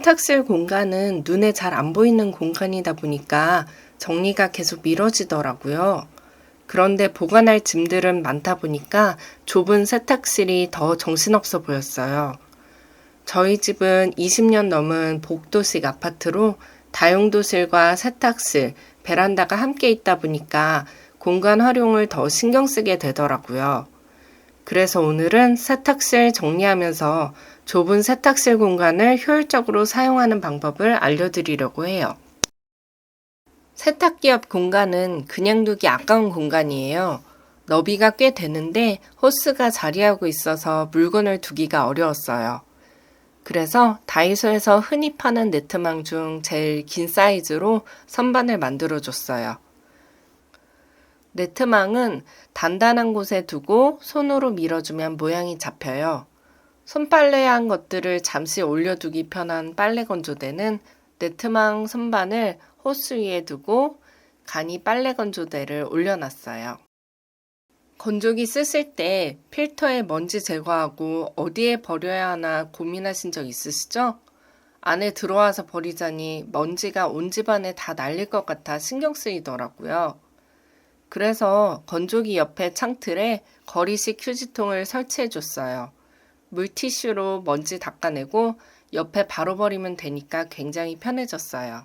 세탁실 공간은 눈에 잘 안 보이는 공간이다 보니까 정리가 계속 미뤄지더라고요. 그런데 보관할 짐들은 많다 보니까 좁은 세탁실이 더 정신없어 보였어요. 저희 집은 20년 넘은 복도식 아파트로 다용도실과 세탁실, 베란다가 함께 있다 보니까 공간 활용을 더 신경 쓰게 되더라고요. 그래서 오늘은 세탁실 정리하면서 좁은 세탁실 공간을 효율적으로 사용하는 방법을 알려드리려고 해요. 세탁기 옆 공간은 그냥 두기 아까운 공간이에요. 너비가 꽤 되는데 호스가 자리하고 있어서 물건을 두기가 어려웠어요. 그래서 다이소에서 흔히 파는 네트망 중 제일 긴 사이즈로 선반을 만들어 줬어요. 네트망은 단단한 곳에 두고 손으로 밀어주면 모양이 잡혀요. 손빨래한 것들을 잠시 올려두기 편한 빨래 건조대는 네트망 선반을 호스 위에 두고 간이 빨래 건조대를 올려놨어요. 건조기 쓰실 때 필터에 먼지 제거하고 어디에 버려야 하나 고민하신 적 있으시죠? 안에 들어와서 버리자니 먼지가 온 집안에 다 날릴 것 같아 신경 쓰이더라고요. 그래서 건조기 옆에 창틀에 거리식 휴지통을 설치해 줬어요. 물티슈로 먼지 닦아내고 옆에 바로 버리면 되니까 굉장히 편해졌어요.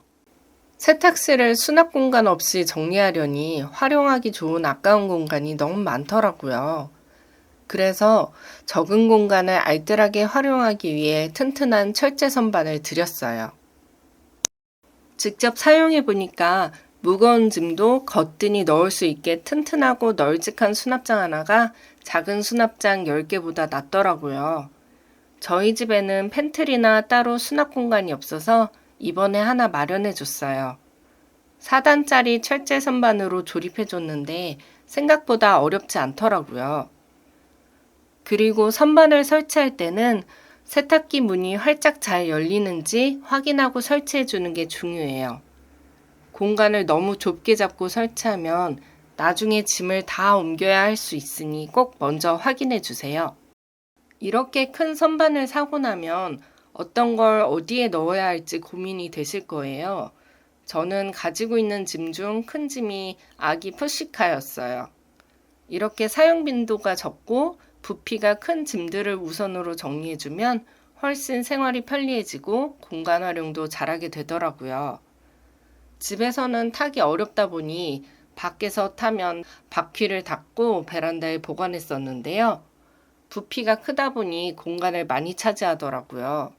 세탁실을 수납 공간 없이 정리하려니 활용하기 좋은 아까운 공간이 너무 많더라고요. 그래서 적은 공간을 알뜰하게 활용하기 위해 튼튼한 철제 선반을 들였어요. 직접 사용해 보니까 무거운 짐도 거뜬히 넣을 수 있게 튼튼하고 널찍한 수납장 하나가 작은 수납장 10개보다 낫더라고요. 저희 집에는 팬트리나 따로 수납 공간이 없어서 이번에 하나 마련해 줬어요. 4단짜리 철제 선반으로 조립해 줬는데 생각보다 어렵지 않더라고요. 그리고 선반을 설치할 때는 세탁기 문이 활짝 잘 열리는지 확인하고 설치해 주는 게 중요해요. 공간을 너무 좁게 잡고 설치하면 나중에 짐을 다 옮겨야 할 수 있으니 꼭 먼저 확인해 주세요. 이렇게 큰 선반을 사고 나면 어떤 걸 어디에 넣어야 할지 고민이 되실 거예요. 저는 가지고 있는 짐 중 큰 짐이 아기 푸시카였어요. 이렇게 사용 빈도가 적고 부피가 큰 짐들을 우선으로 정리해주면 훨씬 생활이 편리해지고 공간 활용도 잘하게 되더라고요. 집에서는 타기 어렵다 보니 밖에서 타면 바퀴를 닫고 베란다에 보관했었는데요. 부피가 크다 보니 공간을 많이 차지하더라고요.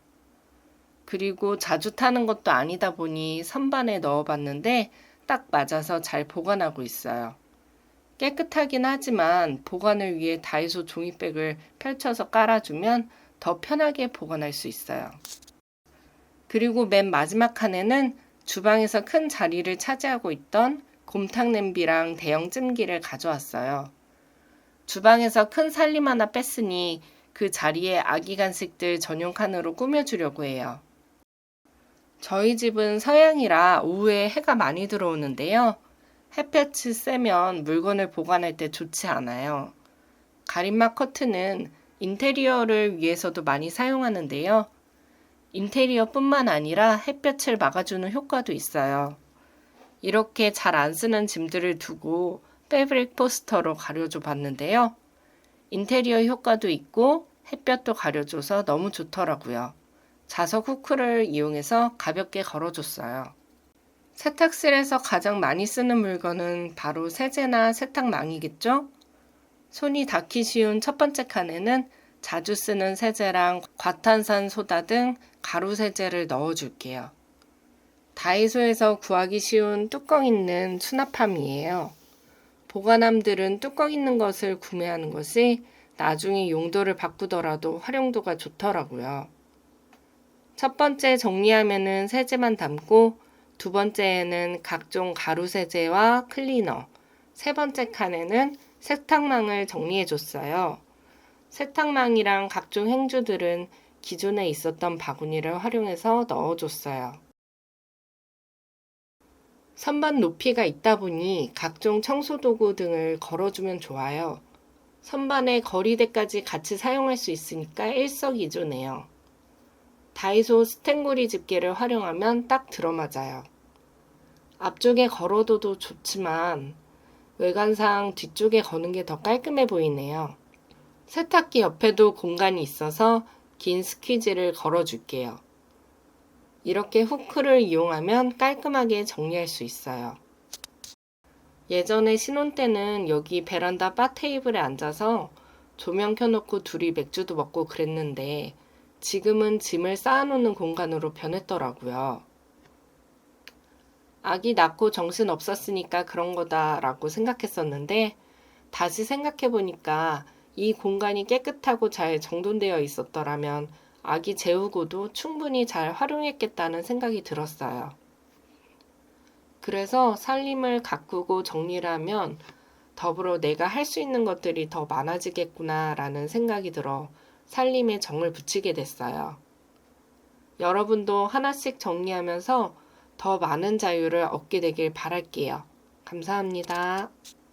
그리고 자주 타는 것도 아니다 보니 선반에 넣어봤는데 딱 맞아서 잘 보관하고 있어요. 깨끗하긴 하지만 보관을 위해 다이소 종이백을 펼쳐서 깔아주면 더 편하게 보관할 수 있어요. 그리고 맨 마지막 칸에는 주방에서 큰 자리를 차지하고 있던 곰탕 냄비랑 대형 찜기를 가져왔어요. 주방에서 큰 살림 하나 뺐으니 그 자리에 아기 간식들 전용 칸으로 꾸며주려고 해요. 저희 집은 서양이라 오후에 해가 많이 들어오는데요. 햇볕이 세면 물건을 보관할 때 좋지 않아요. 가림막 커튼은 인테리어를 위해서도 많이 사용하는데요. 인테리어뿐만 아니라 햇볕을 막아주는 효과도 있어요. 이렇게 잘 안 쓰는 짐들을 두고 패브릭 포스터로 가려줘 봤는데요. 인테리어 효과도 있고 햇볕도 가려줘서 너무 좋더라고요. 자석 후크를 이용해서 가볍게 걸어줬어요. 세탁실에서 가장 많이 쓰는 물건은 바로 세제나 세탁망이겠죠? 손이 닿기 쉬운 첫 번째 칸에는 자주 쓰는 세제랑 과탄산 소다 등 가루 세제를 넣어줄게요. 다이소에서 구하기 쉬운 뚜껑 있는 수납함이에요. 보관함들은 뚜껑 있는 것을 구매하는 것이 나중에 용도를 바꾸더라도 활용도가 좋더라고요. 첫 번째 정리하면은 세제만 담고 두 번째에는 각종 가루 세제와 클리너, 세 번째 칸에는 세탁망을 정리해 줬어요. 세탁망이랑 각종 행주들은 기존에 있었던 바구니를 활용해서 넣어줬어요. 선반 높이가 있다 보니 각종 청소도구 등을 걸어주면 좋아요. 선반에 거리대까지 같이 사용할 수 있으니까 일석이조네요. 다이소 스텐고리 집게를 활용하면 딱 들어맞아요. 앞쪽에 걸어둬도 좋지만 외관상 뒤쪽에 거는 게 더 깔끔해 보이네요. 세탁기 옆에도 공간이 있어서 긴 스퀴즈를 걸어줄게요. 이렇게 후크를 이용하면 깔끔하게 정리할 수 있어요. 예전에 신혼 때는 여기 베란다 바 테이블에 앉아서 조명 켜놓고 둘이 맥주도 먹고 그랬는데 지금은 짐을 쌓아놓는 공간으로 변했더라고요. 아기 낳고 정신 없었으니까 그런 거다라고 생각했었는데 다시 생각해보니까 이 공간이 깨끗하고 잘 정돈되어 있었더라면 아기 재우고도 충분히 잘 활용했겠다는 생각이 들었어요. 그래서 살림을 가꾸고 정리를 하면 더불어 내가 할 수 있는 것들이 더 많아지겠구나라는 생각이 들어 살림에 정을 붙이게 됐어요. 여러분도 하나씩 정리하면서 더 많은 자유를 얻게 되길 바랄게요. 감사합니다.